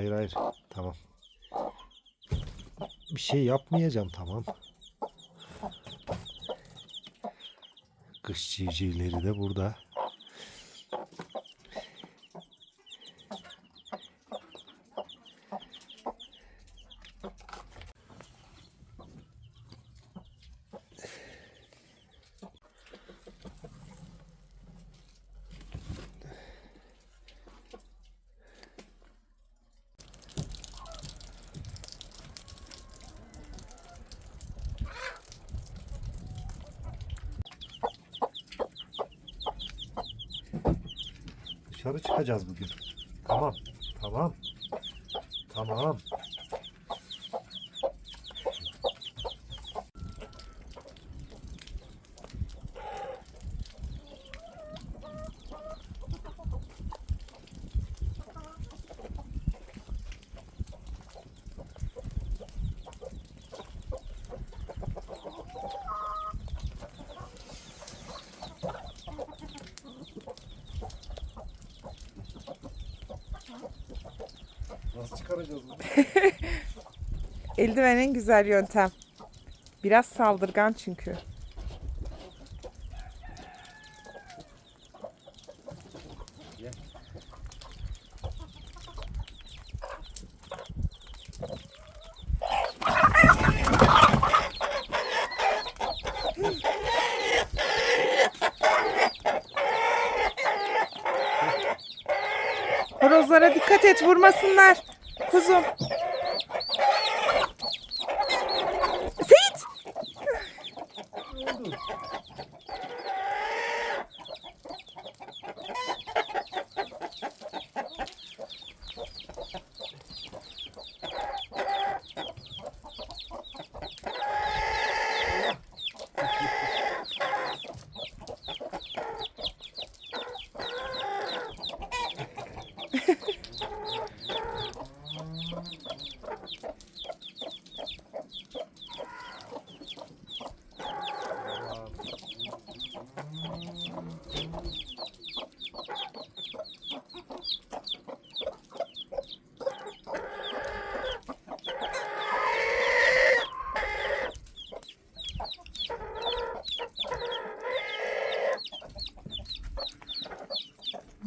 Hayır hayır. Tamam. Bir şey yapmayacağım tamam. Kış civcivleri de burada. Dışarı çıkacağız bugün. Tamam. Tamam. Tamam. Nasıl çıkaracağız bunu? Eldiven en güzel yöntem. Biraz saldırgan çünkü. Horozlara dikkat et vurmasınlar. Kuzum.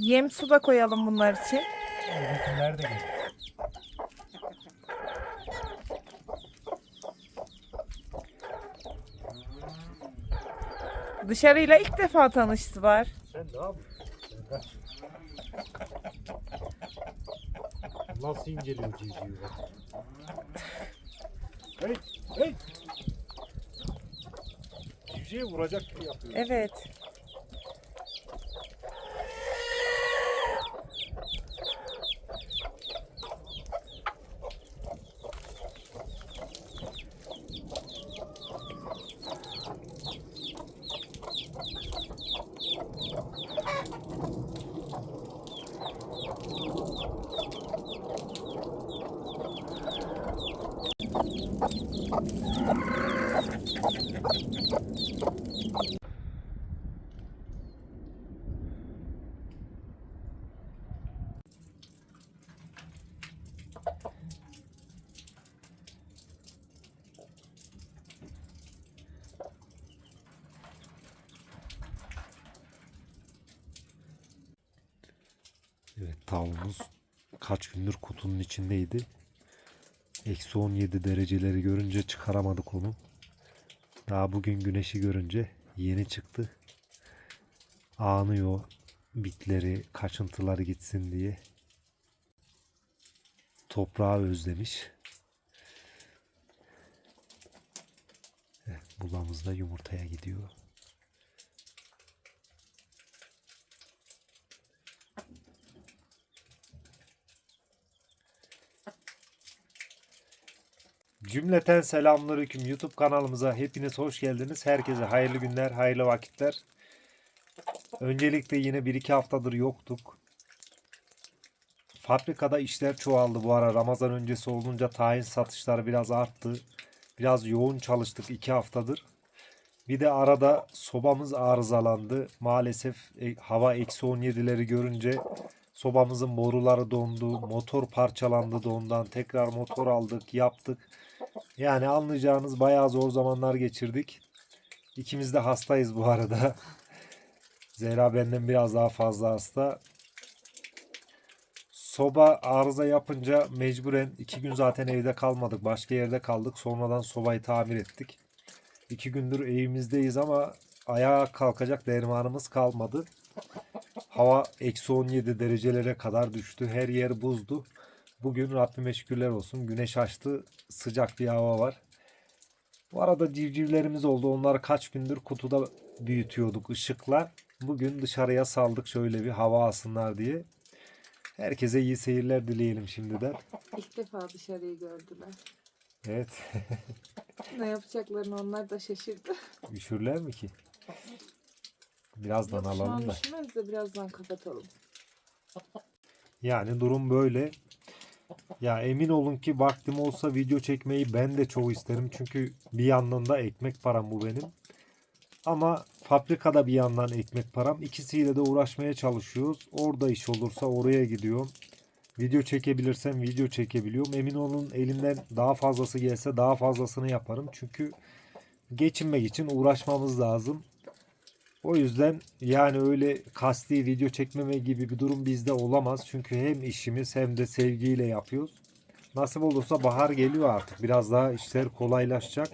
Yem su da koyalım bunlar için. Bizimkiler de geliyor. Dışarıyla ilk defa tanıştılar. Sen ne yapıyorsun? Nasıl inceliyor civcivi bak. Hey! Hey! Civcive vuracak gibi yapıyor. Evet kaç gündür kutunun içindeydi. Eksi 17 dereceleri görünce çıkaramadık onu. Daha bugün güneşi görünce yeni çıktı. Ağlıyor bitleri, kaçıntıları gitsin diye. Toprağı özlemiş. Evet, bulamız da yumurtaya gidiyor. Cümleten selamünaleyküm YouTube kanalımıza hepiniz hoş geldiniz. Herkese hayırlı günler, hayırlı vakitler. Öncelikle yine bir iki haftadır yoktuk. Fabrikada işler çoğaldı bu ara. Ramazan öncesi olunca tahin satışları biraz arttı. Biraz yoğun çalıştık iki haftadır. Bir de arada sobamız arızalandı. Maalesef e, hava eksi 17'leri görünce Sobamızın boruları dondu, motor parçalandı dondan. Tekrar motor aldık, yaptık. Yani anlayacağınız bayağı zor zamanlar geçirdik. İkimiz de hastayız bu arada. Zehra benden biraz daha fazla hasta. Soba arıza yapınca mecburen iki gün zaten evde kalmadık. Başka yerde kaldık. Sonradan sobayı tamir ettik. İki gündür evimizdeyiz ama ayağa kalkacak dermanımız kalmadı. Hava eksi 17 derecelere kadar düştü. Her yer buzdu. Bugün Rabbime şükürler olsun. Güneş açtı. Sıcak bir hava var. Bu arada civcivlerimiz oldu. Onları kaç gündür kutuda büyütüyorduk ışıkla. Bugün dışarıya saldık şöyle bir hava alsınlar diye. Herkese iyi seyirler dileyelim şimdiden. İlk defa dışarıyı gördüler. Evet. Ne yapacaklarını onlar da şaşırdı. Üşürler mi ki? Birazdan Yok, alalım da. de birazdan kapatalım. Yani durum böyle. Ya emin olun ki vaktim olsa video çekmeyi ben de çok isterim. Çünkü bir yandan da ekmek param bu benim. Ama fabrikada bir yandan ekmek param. İkisiyle de uğraşmaya çalışıyoruz. Orada iş olursa oraya gidiyorum. Video çekebilirsem video çekebiliyorum. Emin olun elimden daha fazlası gelse daha fazlasını yaparım. Çünkü geçinmek için uğraşmamız lazım. O yüzden yani öyle kasti video çekmeme gibi bir durum bizde olamaz. Çünkü hem işimiz hem de sevgiyle yapıyoruz. Nasip olursa bahar geliyor artık. Biraz daha işler kolaylaşacak.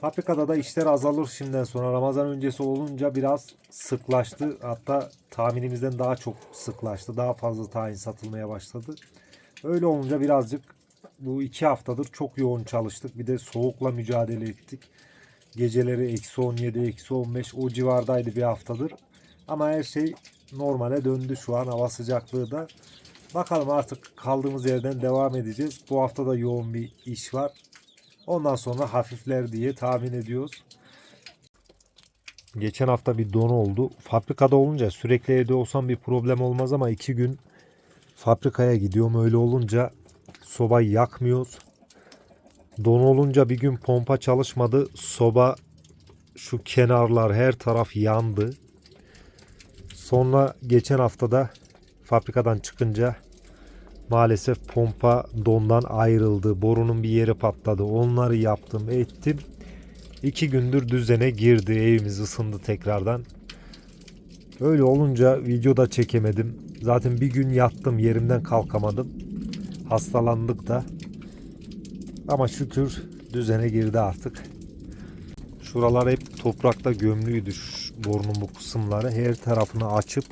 Fabrikada da işler azalır şimdiden sonra. Ramazan öncesi olunca biraz sıklaştı. Hatta tahminimizden daha çok sıklaştı. Daha fazla tayin satılmaya başladı. Öyle olunca birazcık bu iki haftadır çok yoğun çalıştık. Bir de soğukla mücadele ettik. Geceleri eksi 17, eksi 15 o civardaydı bir haftadır. Ama her şey normale döndü şu an hava sıcaklığı da. Bakalım artık kaldığımız yerden devam edeceğiz. Bu hafta da yoğun bir iş var. Ondan sonra hafifler diye tahmin ediyoruz. Geçen hafta bir don oldu. Fabrikada olunca sürekli evde olsam bir problem olmaz ama iki gün fabrikaya gidiyorum. Öyle olunca sobayı yakmıyoruz. Don olunca bir gün pompa çalışmadı. Soba şu kenarlar her taraf yandı. Sonra geçen haftada fabrikadan çıkınca maalesef pompa dondan ayrıldı. Borunun bir yeri patladı. Onları yaptım ettim. İki gündür düzene girdi. Evimiz ısındı tekrardan. Öyle olunca videoda çekemedim. Zaten bir gün yattım yerimden kalkamadım. Hastalandık da. Ama şükür düzene girdi artık. Şuralar hep toprakta gömlüydü şu borunun bu kısımları. Her tarafını açıp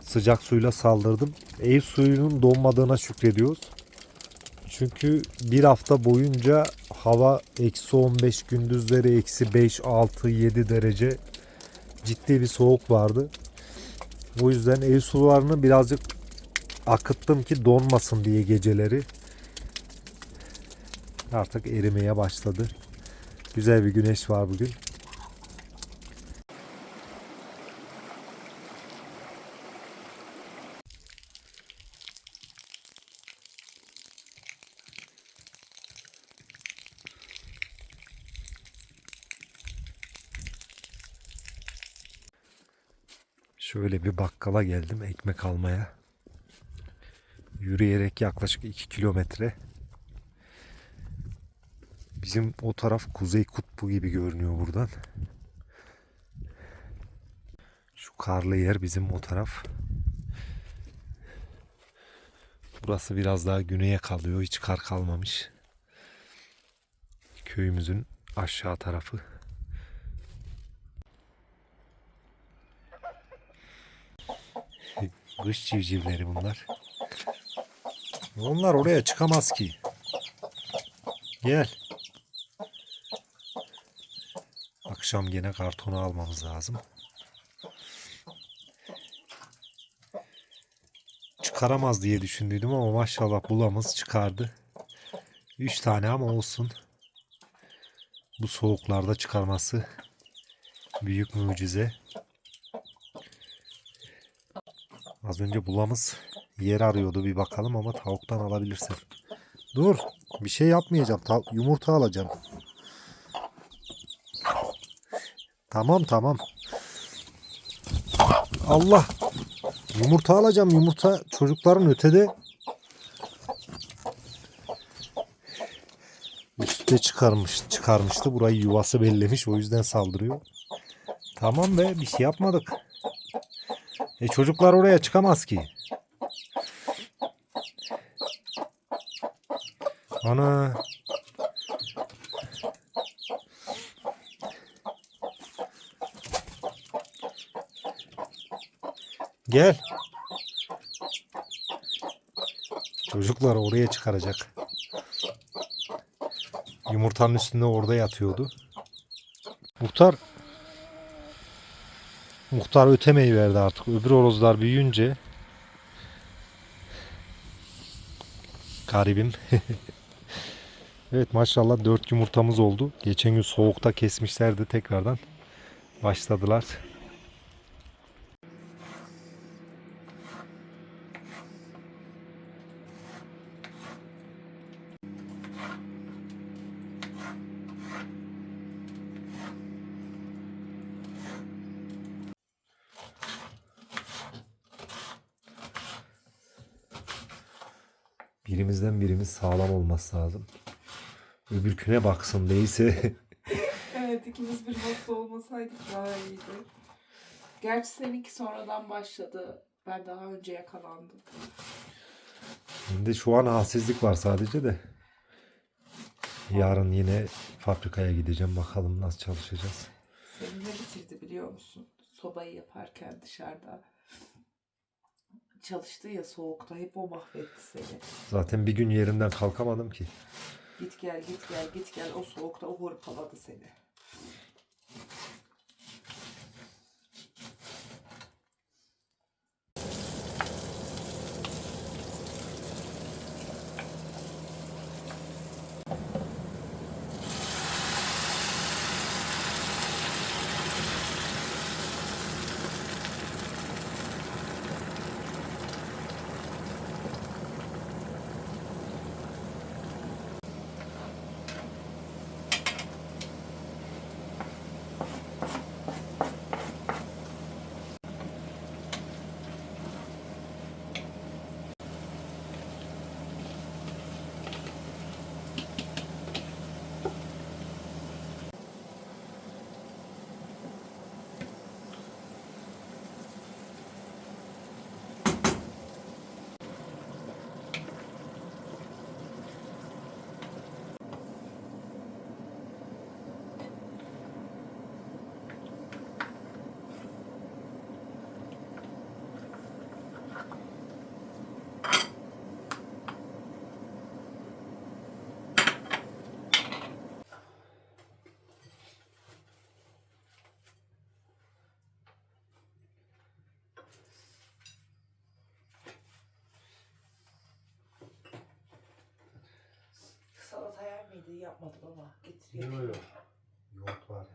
sıcak suyla saldırdım. Ev suyunun donmadığına şükrediyoruz. Çünkü bir hafta boyunca hava eksi 15 gündüzleri eksi 5, 6, 7 derece ciddi bir soğuk vardı. Bu yüzden ev sularını birazcık akıttım ki donmasın diye geceleri. Artık erimeye başladı. Güzel bir güneş var bugün. Şöyle bir bakkala geldim ekmek almaya. Yürüyerek yaklaşık 2 kilometre. Bizim o taraf Kuzey Kutbu gibi görünüyor buradan. Şu karlı yer bizim o taraf. Burası biraz daha güneye kalıyor. Hiç kar kalmamış. Köyümüzün aşağı tarafı. Kış civcivleri bunlar. Onlar oraya çıkamaz ki. Gel. Akşam gene kartonu almamız lazım. Çıkaramaz diye düşündüydüm ama maşallah bulamız çıkardı. 3 tane ama olsun. Bu soğuklarda çıkarması büyük mucize. Az önce bulamız yer arıyordu bir bakalım ama tavuktan alabilirsin. Dur bir şey yapmayacağım. Ta- yumurta alacağım. Tamam tamam. Allah. Yumurta alacağım. Yumurta çocukların ötede. Üste çıkarmış, çıkarmıştı. Burayı yuvası bellemiş. O yüzden saldırıyor. Tamam be bir şey yapmadık. E çocuklar oraya çıkamaz ki. Ana. Gel. Çocuklar oraya çıkaracak. Yumurtanın üstünde orada yatıyordu. Muhtar Muhtar ötemeyi verdi artık. Öbür horozlar büyüyünce garibim. evet maşallah 4 yumurtamız oldu. Geçen gün soğukta kesmişlerdi tekrardan. Başladılar. Birimiz sağlam olması lazım. Öbürküne baksın değilse. Evet ikimiz bir hasta olmasaydık daha iyiydi. Gerçi seninki sonradan başladı. Ben daha önce yakalandım. Şimdi şu an halsizlik var sadece de. Yarın yine fabrikaya gideceğim. Bakalım nasıl çalışacağız. Seni ne bitirdi biliyor musun? Sobayı yaparken dışarıda çalıştı ya soğukta hep o mahvetti seni. Zaten bir gün yerimden kalkamadım ki. Git gel git gel git gel o soğukta o hırpaladı seni. Miydi? Yapmadım ama getiriyor. Yoğurt var.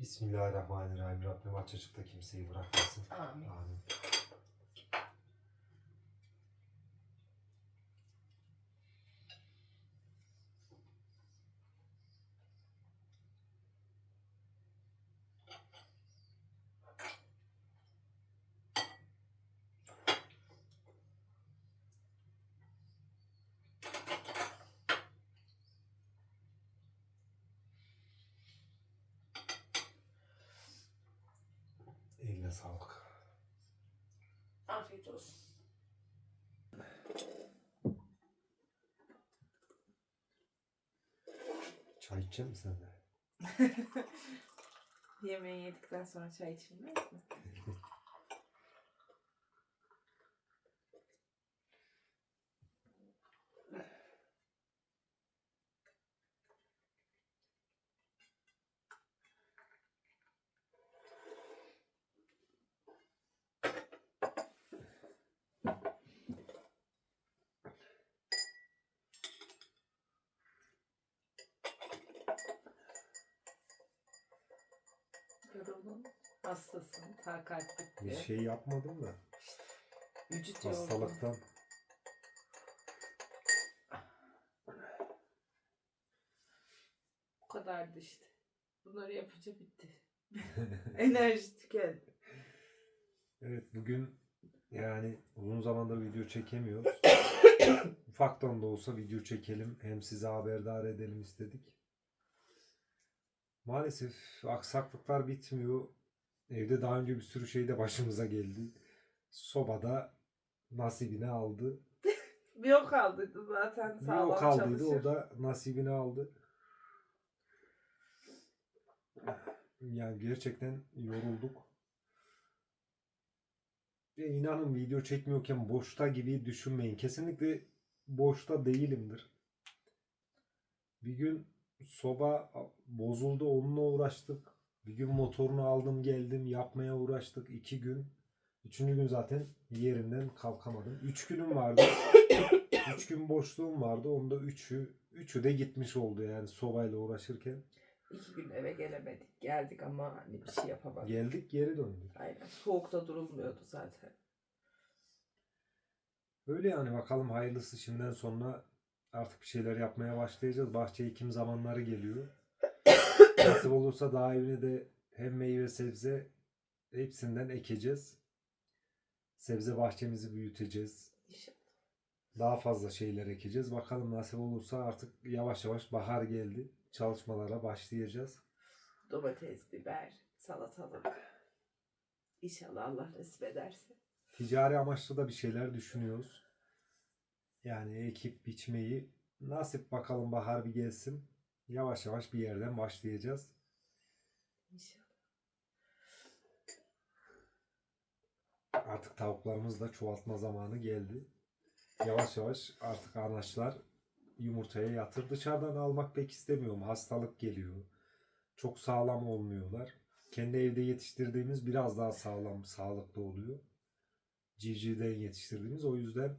Bismillahirrahmanirrahim. Rabbim aç açıkta kimseyi bırakmasın. Amin. Amin. Sağlık. Afiyet olsun. Çay içecek misin sen de? Yemeği yedikten sonra çay içilmez mi? Hastasın. Takat Bir bitti. şey yapmadım da. Vücut yorgun. hastalıktan. Bu kadardı işte. Bunları yapınca bitti. Enerji tükendi. Evet bugün yani uzun zamandır video çekemiyoruz. Ufaktan da olsa video çekelim. Hem size haberdar edelim istedik. Maalesef aksaklıklar bitmiyor. Evde daha önce bir sürü şey de başımıza geldi. Sobada nasibini aldı. Bir o kaldıydı zaten Bir sağlam o kaldıydı çalışır. o da nasibini aldı. Yani gerçekten yorulduk. Ve inanın video çekmiyorken boşta gibi düşünmeyin. Kesinlikle boşta değilimdir. Bir gün soba bozuldu onunla uğraştık. Bir gün motorunu aldım geldim yapmaya uğraştık. iki gün. Üçüncü gün zaten yerinden kalkamadım. Üç günüm vardı. Üç gün boşluğum vardı. Onda üçü, üçü de gitmiş oldu yani sobayla uğraşırken. İki gün eve gelemedik. Geldik ama hani bir şey yapamadık. Geldik geri döndük. Aynen. Soğukta durulmuyordu zaten. Öyle yani bakalım hayırlısı şimdiden sonra artık bir şeyler yapmaya başlayacağız. Bahçe ekim zamanları geliyor. Nasip olursa daha evine de hem meyve sebze hepsinden ekeceğiz. Sebze bahçemizi büyüteceğiz. Daha fazla şeyler ekeceğiz. Bakalım nasip olursa artık yavaş yavaş bahar geldi. Çalışmalara başlayacağız. Domates, biber, salatalık. İnşallah Allah nasip ederse. Ticari amaçlı da bir şeyler düşünüyoruz. Yani ekip biçmeyi nasip bakalım bahar bir gelsin. Yavaş yavaş bir yerden başlayacağız. İnşallah. Artık tavuklarımız da çoğaltma zamanı geldi. Yavaş yavaş artık anaçlar yumurtaya yatır. Dışarıdan almak pek istemiyorum. Hastalık geliyor. Çok sağlam olmuyorlar. Kendi evde yetiştirdiğimiz biraz daha sağlam, sağlıklı oluyor. Civcivden yetiştirdiğimiz. O yüzden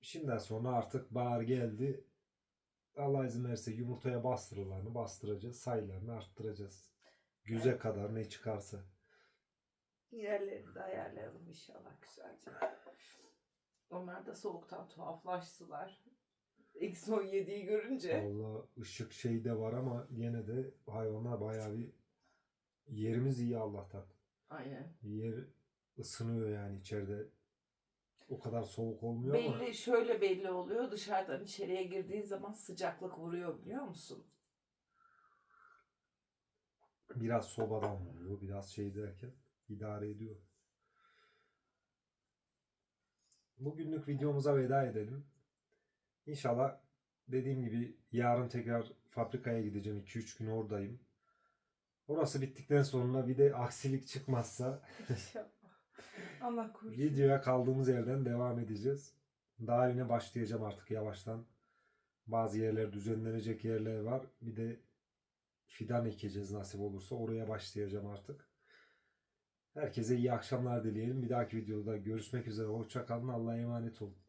şimdiden sonra artık bahar geldi. Allah izin verirse yumurtaya bastırılarını bastıracağız. Sayılarını arttıracağız. Güze kadar ne çıkarsa. Yerlerini de ayarlayalım inşallah güzelce. Onlar da soğuktan tuhaflaştılar. Eksi 17'yi görünce. Valla ışık şey de var ama yine de hayvanlar bayağı bir yerimiz iyi Allah'tan. Aynen. Yer ısınıyor yani içeride. O kadar soğuk olmuyor ama Belli şöyle belli oluyor. Dışarıdan içeriye girdiğin zaman sıcaklık vuruyor biliyor musun? biraz sobadan vuruyor, biraz şey derken idare ediyor. Bugünlük videomuza veda edelim. İnşallah dediğim gibi yarın tekrar fabrikaya gideceğim. 2-3 gün oradayım. Orası bittikten sonra bir de aksilik çıkmazsa. Allah korusun. Videoya kaldığımız yerden devam edeceğiz. Daha yine başlayacağım artık yavaştan. Bazı yerler düzenlenecek yerler var. Bir de fidan ekeceğiz nasip olursa. Oraya başlayacağım artık. Herkese iyi akşamlar dileyelim. Bir dahaki videoda görüşmek üzere. Hoşçakalın. Allah'a emanet olun.